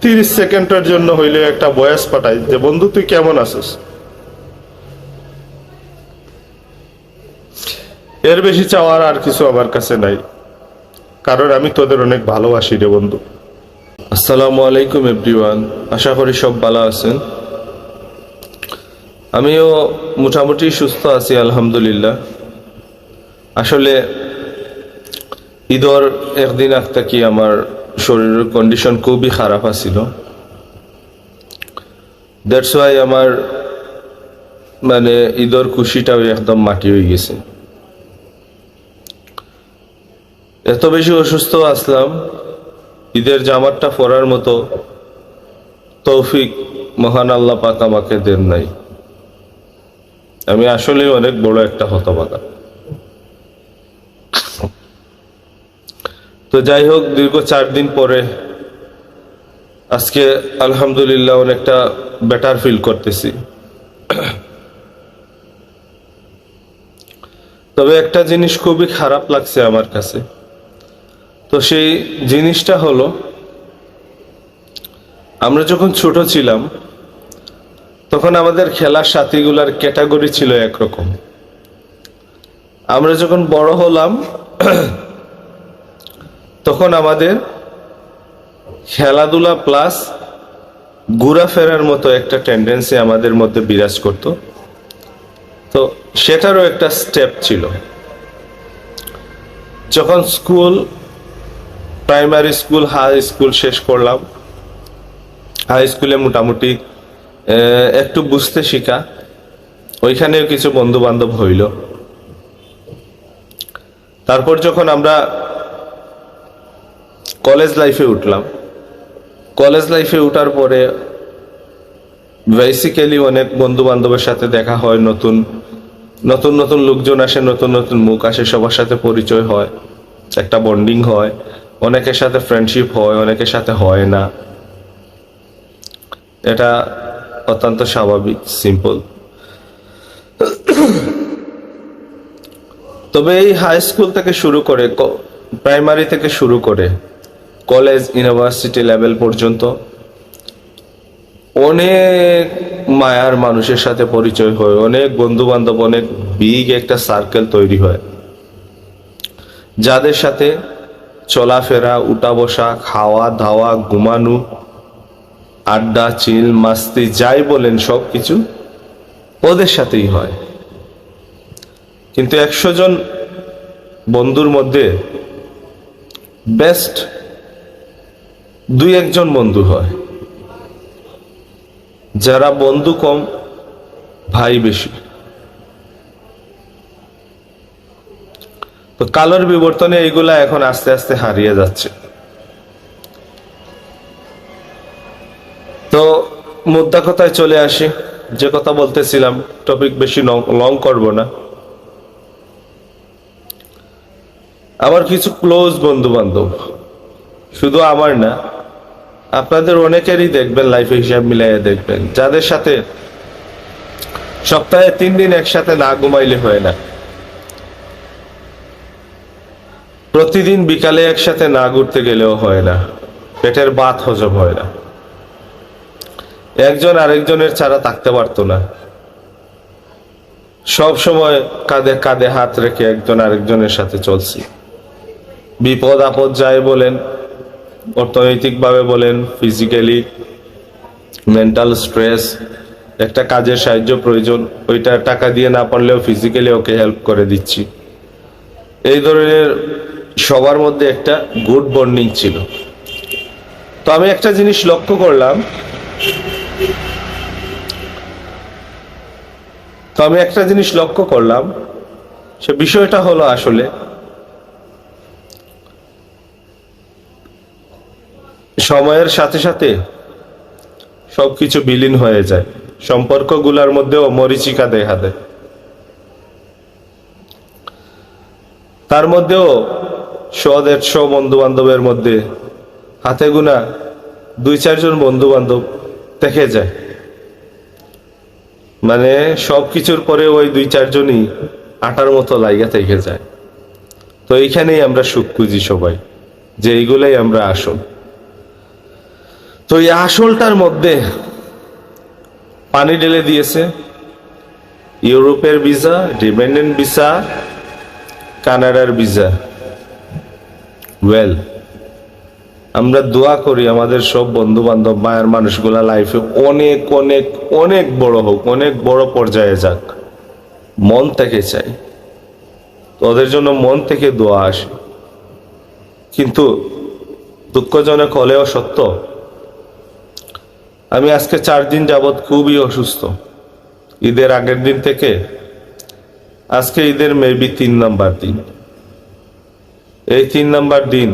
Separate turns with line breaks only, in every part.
তিরিশ সেকেন্ডের জন্য হইলে একটা বয়স পাঠাই। যে, বন্ধু, তুই কেমন আছিস? এর বেশি চাওয়ার আর কিছু আমার কাছে নাই। কারণ আমি তোদের অনেক ভালোবাসি রে, বন্ধু। আসসালামু আলাইকুম, এভরিওয়ান। আশা করি সব ভালো আছেন। আমিও মোটামুটি সুস্থ আছি, আলহামদুলিল্লাহ। আসলে ঈদর একদিন আগ কি আমার শরীরের কন্ডিশন খুবই খারাপ আছিল। দ্যাটস ওয়াই আমার মানে ঈদর খুশিটাও একদম মাটি হয়ে গেছে। এত বেশি অসুস্থ আসলাম, ঈদের জামাতটা পরার মতো তৌফিক মহান আল্লাহ পাক আমাকে দেন নাই। আমি আসলে অনেক বড় একটা হতবাগা তো যাই হোক, দীর্ঘ চার দিন পরে আজকে আলহামদুলিল্লাহ অনেকটা বেটার ফিল করতেছি। তবে একটা জিনিস খুবই খারাপ লাগছে আমার কাছে। তো সেই জিনিসটা হলো, আমরা যখন ছোট ছিলাম, তখন আমাদের খেলার সাথীগুলার ক্যাটাগরি ছিল একরকম। আমরা যখন বড় হলাম তখন আমাদের খেলাধুলা প্লাস ঘোরাফেরার মতো একটা টেন্ডেন্সি আমাদের মধ্যে বিরাজ করত। তো সেটারও একটা স্টেপ ছিল। যখন school primary school high school শেষ করলাম হাই স্কুলে মোটামুটি একটু বুঝতে শিখা। ওইখানেও কিছু বন্ধু বান্ধব হইল। তারপর যখন আমরা কলেজ লাইফে উঠলাম। কলেজ লাইফে উঠার পরে বেসিক্যালি অনেক বন্ধু বান্ধবের সাথে দেখা হয়, নতুন নতুন নতুন লোকজন আসে, নতুন নতুন মুখ আসে, সবার সাথে পরিচয় হয়, একটা বন্ডিং হয়, অনেকের সাথে ফ্রেন্ডশিপ হয়, অনেকের সাথে হয় না। এটা অত্যন্ত স্বাভাবিক সিম্পল তবে এই হাই স্কুল থেকে শুরু করে প্রাইমারি থেকে শুরু করে কলেজ ইউনিভার্সিটি লেভেল পর্যন্ত অনেক মায়ার মানুষের সাথে পরিচয় হয়। অনেক বন্ধু বান্ধব অনেক বিগ একটা সার্কেল তৈরি হয়। যাদের সাথে চলাফেরা উঠা বসা খাওয়া দাওয়া ঘুমানো, আড্ডা চিল মাস্তি, যাই বলেন সব কিছু ওদের সাথেই হয়। কিন্তু একশো জন বন্ধুর মধ্যে বেস্ট দুই একজন বন্ধু হয়। যারা বন্ধু কম, ভাই বেশি। তো কালোর বিবর্তনে এইগুলা এখন আস্তে আস্তে হারিয়ে যাচ্ছে। তো মুদ্রা কথায় চলে আসি। যে কথা বলতেছিলাম টপিক বেশি লং করব না। আমার কিছু ক্লোজ বন্ধু বান্ধব শুধু আমার না আপনাদের অনেকেরই দেখবেন লাইফে হিসাব মিলাইয়া দেখবেন। যাদের সাথে সপ্তাহে তিন দিন একসাথে না ঘুমাইলে হয় না। প্রতিদিন বিকালে একসাথে না ঘুরতে গেলেও হয় না। পেটের বাত হজম হয় না। একজন আরেকজনের ছাড়া থাকতে পারতো না। সব সময় কাঁধে কাঁধে হাত রেখে একজন আরেকজনের সাথে চলছি। বিপদ আপদ যায় বলেন অর্থনৈতিকভাবে বলেন ফিজিক্যালি মেন্টাল স্ট্রেস একটা কাজের সাহায্য প্রয়োজন, ওইটা টাকা দিয়ে না পারলেও ফিজিক্যালি ওকে হেল্প করে দিচ্ছি। এই ধরনের সবার মধ্যে একটা গুড বন্ডিং ছিল। তো আমি একটা জিনিস লক্ষ্য করলাম। তো আমি একটা জিনিস লক্ষ্য করলাম, সে বিষয়টা হলো আসলে সময়ের সাথে সাথে সবকিছু বিলীন হয়ে যায়। সম্পর্কগুলোর মধ্যেও মরিচিকা দেখা দেয়। তার মধ্যেও শ দেড়শো বন্ধু বান্ধবের মধ্যে হাতে গুনা দুই চারজন বন্ধু বান্ধব দেখে যায়। মানে সব কিছুর পরে ওই দুই চারজনই আটার মতো লাইগা থেকে যায়। তো এইখানেই আমরা সুখ খুঁজি সবাই, যে এইগুলাই আমরা আসল। তো এই আসলটার মধ্যে পানি ঢেলে দিয়েছে। ইউরোপের ভিসা, ডিপেন্ডেন্ট ভিসা, কানাডার ভিসা। ওয়েল, আমরা দোয়া করি আমাদের সব বন্ধু বান্ধব মায়ের মানুষগুলা লাইফে অনেক অনেক অনেক বড় হোক, অনেক বড় পর্যায়ে যাক। মন থেকে চাই। ওদের জন্য মন থেকে দোয়া আসে। কিন্তু দুঃখজনক হলেও সত্য আমি আজকে চার দিন যাবৎ খুবই অসুস্থ। ঈদের আগের দিন থেকে আজকে ঈদের মেবি তিন নাম্বার দিন। এই তিন নাম্বার দিন,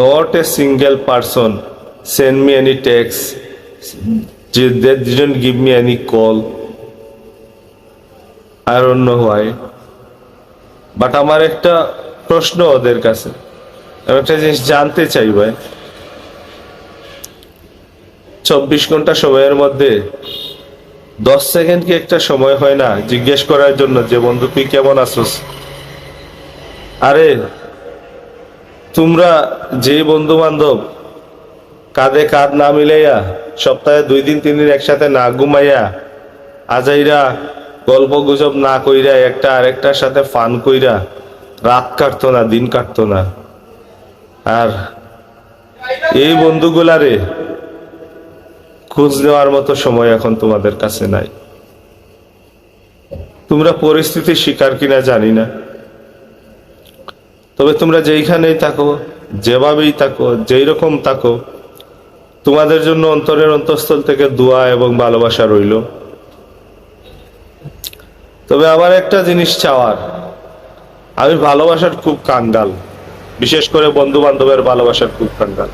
not a single person send me any text they didn't give me any call, I don't know but আমার একটা প্রশ্ন ওদের কাছে। আমি একটা জিনিস জানতে চাই ভাই। চব্বিশ ঘণ্টা সময়ের মধ্যে দশ সেকেন্ড কি একটা সময় হয় না জিজ্ঞেস করার জন্য যে, বন্ধু, তুই কেমন আছোস? আরে, তোমরা যে বন্ধু বান্ধব কাঁধে কাঁধ না মিলাইয়া সপ্তাহে দুই দিন, তিন দিন একসাথে না ঘুমাইয়া আজাইরা গল্প গুজব না কইরা একটা আরেকটার সাথে ফান কইরা রাত কাটতো না, দিন কাটতো না। আর এই বন্ধুগুলারে খোঁজ নেওয়ার মতো সময় এখন তোমাদের কাছে নাই। তোমরা পরিস্থিতি শিকার কিনা জানি না। তবে তোমরা যেইখানেই থাকো, যেভাবেই থাকো যেই রকম থাকো, তোমাদের জন্য অন্তরের অন্তঃস্থল থেকে দোয়া এবং ভালোবাসা রইল। তবে আমার একটা জিনিস চাওয়ার, আমি ভালোবাসার খুব কাঙ্গাল, বিশেষ করে বন্ধু বান্ধবের ভালোবাসার খুব কাঙ্গাল।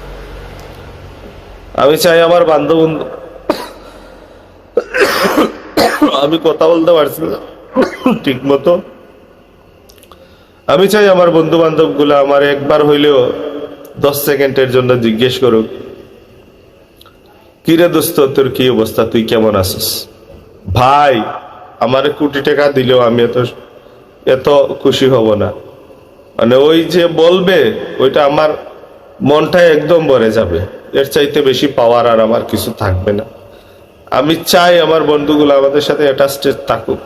আমি চাই আমার বান্ধব আমি কথা বলতে পারছি না। ঠিক মতো। আমি চাই আমার বন্ধু বান্ধবগুলো আমার একবার হইলেও দশ সেকেন্ডের জন্য জিজ্ঞেস করুক, কিরে দোস্ত, তোর কি অবস্থা? তুই কেমন আছিস? ভাই, আমার কোটি টাকা দিলেও আমি এত এত খুশি হব না। মানে ওই যে বলবে, ওইটা আমার মনটা একদম ভরে যাবে। এর চাইতে বেশি পাওয়ার আর আমার কিছু থাকবে না। আমি চাই আমার বন্ধুগুলো আমাদের সাথে অ্যাটাচড থাকুক।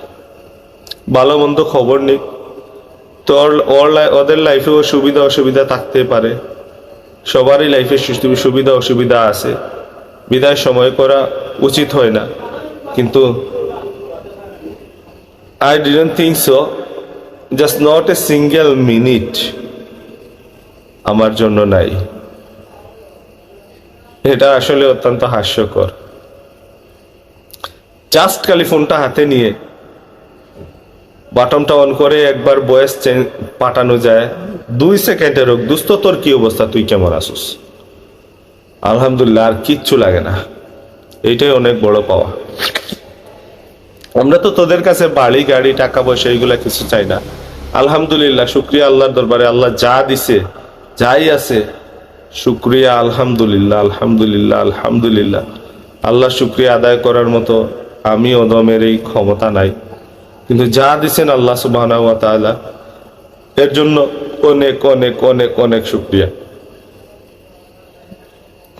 ভালো মন্দ খবর নিক। তো ওদের লাইফেও সুবিধা অসুবিধা থাকতে পারে। সবারই লাইফে সুবিধা অসুবিধা আছে। বিদায় সময় করা উচিত হয় না। কিন্তু I didn't think so just not a single minute আমার জন্য নাই। এটা আসলে অত্যন্ত হাস্যকর। জাস্ট খালি ফোনটা হাতে নিয়ে বাটনটা অন করে একবার বয়স পাঠানো যায়। দুই সেকেন্ডের হোক দুস্থ তোর কি অবস্থা? তুই কেমন আসুস আলহামদুলিল্লাহ, আর কিচ্ছু লাগে না। এইটাই অনেক বড় পাওয়া। আমরা তো তোদের কাছে বাড়ি, গাড়ি, টাকা পয়সা এইগুলা কিছু চাই না। আলহামদুলিল্লাহ, শুক্রিয়া আল্লাহর দরবারে। আল্লাহ যা দিছে, যাই আছে শুক্রিয়া, আলহামদুলিল্লাহ আলহামদুলিল্লাহ আলহামদুলিল্লাহ। আল্লাহ শুক্রিয়া আদায় করার মতো আমি অদমের এই ক্ষমতা নাই। কিন্তু যা দিছেন আল্লাহ সুবাহ এর জন্য অনেক অনেক অনেক অনেক শুক্রিয়া।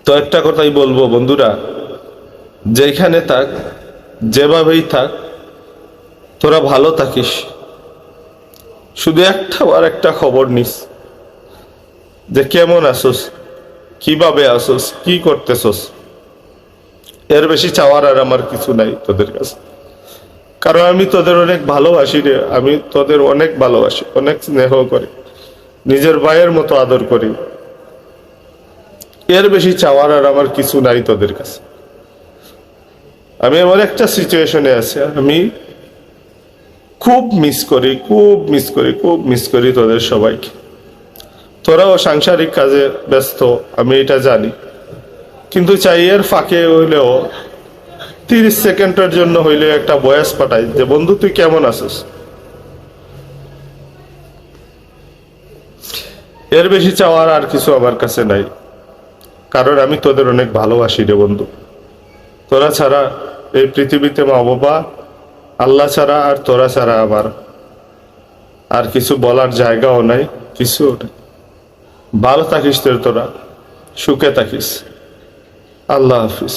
তো একটা কথাই বলব বন্ধুরা, যেখানে থাক, যেভাবেই থাক, তোরা ভালো থাকিস। শুধু একটা আর একটা খবর নিস, যে কেমন আসোস কীভাবে আসোস, কি করতেছস? এর বেশি চাওয়ার আর আমার কিছু নাই তোদের কাছে। কারণ আমি তোদের অনেক ভালোবাসি রে, আমি তোদের অনেক ভালোবাসি, অনেক স্নেহ করি, নিজের ভাইয়ের মতো আদর করি। এর বেশি চাওয়ার আর আমার কিছু নাই তোদের কাছে। আমি এমন একটা সিচুয়েশনে আছি, আমি খুব মিস করি, খুব মিস করি, খুব মিস করি তোদের সবাইকে। তোরাও সাংসারিক কাজে ব্যস্ত, আমি এটা জানি। কিন্তু চাই এর ফাঁকে হইলেও তিরিশ সেকেন্ডের জন্য হইলে একটা বয়স পাঠাই যে, বন্ধু, তুই কেমন আছিস? এর বেশি চাওয়ার আর কিছু আমার কাছে নাই। কারণ আমি তোদের অনেক ভালোবাসি রে বন্ধু। তোরা ছাড়া এই পৃথিবীতে মা বাবা, আল্লাহ ছাড়া আর তোরা ছাড়া আমার। আর কিছু বলার জায়গাও নাই কিছু নাই। ভালো থাকিস তোরা সুখে থাকিস। আল্লাহ হাফিজ।